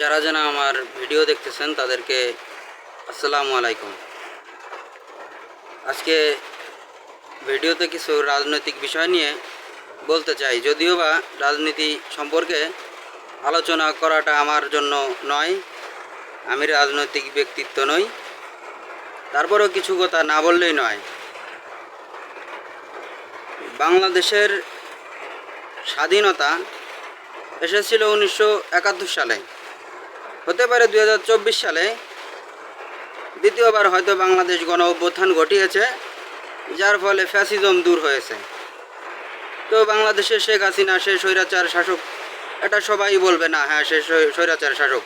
যারা যেন আমার ভিডিও দেখতেছেন, তাদেরকে আসসালামু আলাইকুম। আজকে ভিডিওতে কিছু রাজনৈতিক বিষয় নিয়ে বলতে চাই। যদিও বা রাজনীতি সম্পর্কে আলোচনা করাটা আমার জন্য নয়, আমি রাজনৈতিক ব্যক্তিত্ব নই, তারপরেও কিছু কথা না বললেই নয়। বাংলাদেশের স্বাধীনতা এসেছিল উনিশশো একাত্তর সালে। হতে পারে দু হাজার চব্বিশ সালে। দ্বিতীয়বার হয়তো বাংলাদেশ গণ অভ্যুত্থান ঘটিয়েছে, যার ফলে ফ্যাসিজম দূর হয়েছে। তো বাংলাদেশে শেখ হাসিনা, সে স্বৈরাচার শাসক, এটা সবাই বলবে না হ্যাঁ সে স্বৈরাচার শাসক।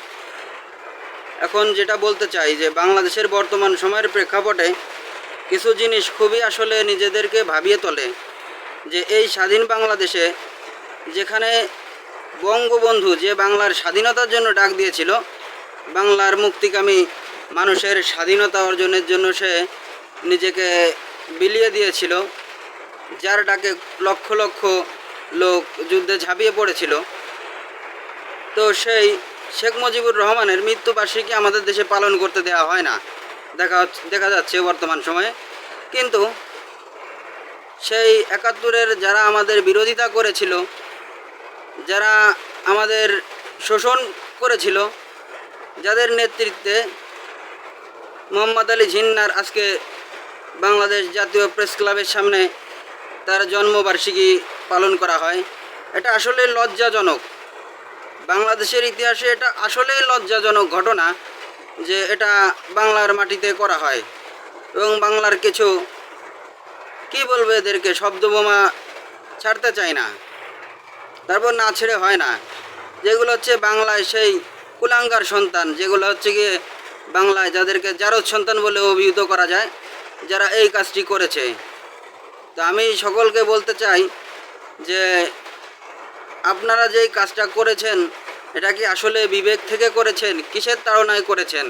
এখন যেটা বলতে চাই যে, বাংলাদেশের বর্তমান সময়ের প্রেক্ষাপটে কিছু জিনিস খুবই আসলে নিজেদেরকে ভাবিয়ে তোলে যে, এই স্বাধীন বাংলাদেশে যেখানে বঙ্গবন্ধু যে বাংলার স্বাধীনতার জন্য ডাক দিয়েছিল বাংলার মুক্তিকামী মানুষের স্বাধীনতা অর্জনের জন্য সে নিজেকে বিলিয়ে দিয়েছিল, যার ডাকে লক্ষ লক্ষ লোক যুদ্ধে ঝাঁপিয়ে পড়েছিল। তো সেই শেখ মুজিবুর রহমানের মৃত্যুবার্ষিকী আমাদের দেশে পালন করতে দেওয়া হয় না। দেখা দেখা যাচ্ছে বর্তমান সময়ে। কিন্তু সেই একাত্তরের যারা আমাদের বিরোধিতা করেছিল, যারা আমাদের শোষণ করেছিল যাদের নেতৃত্বে মোহাম্মদ আলী জিন্নার আজকে বাংলাদেশ জাতীয় প্রেস ক্লাবের সামনে তার জন্মবার্ষিকী পালন করা হয়, এটা আসলে লজ্জাজনক। বাংলাদেশের ইতিহাসে এটা আসলেই লজ্জাজনক ঘটনা যে এটা বাংলার মাটিতে করা হয় এবং বাংলার কিছু, কি বলবে এদেরকে, শব্দবোমা ছাড়তে চায় না। তারপর না ছেড়ে হয় না। যেগুলো হচ্ছে বাংলায় সেই কুলাঙ্গার সন্তান, যেগুলো হচ্ছে গিয়ে বাংলায় যাদেরকে জারদ সন্তান বলে অভিহিত করা যায়, যারা এই কাজটি করেছে। তো আমি সকলকে বলতে চাই যে, আপনারা যেই কাজটা করেছেন, এটা কি আসলে বিবেক থেকে করেছেন? কিসের তাড়নায় করেছেন?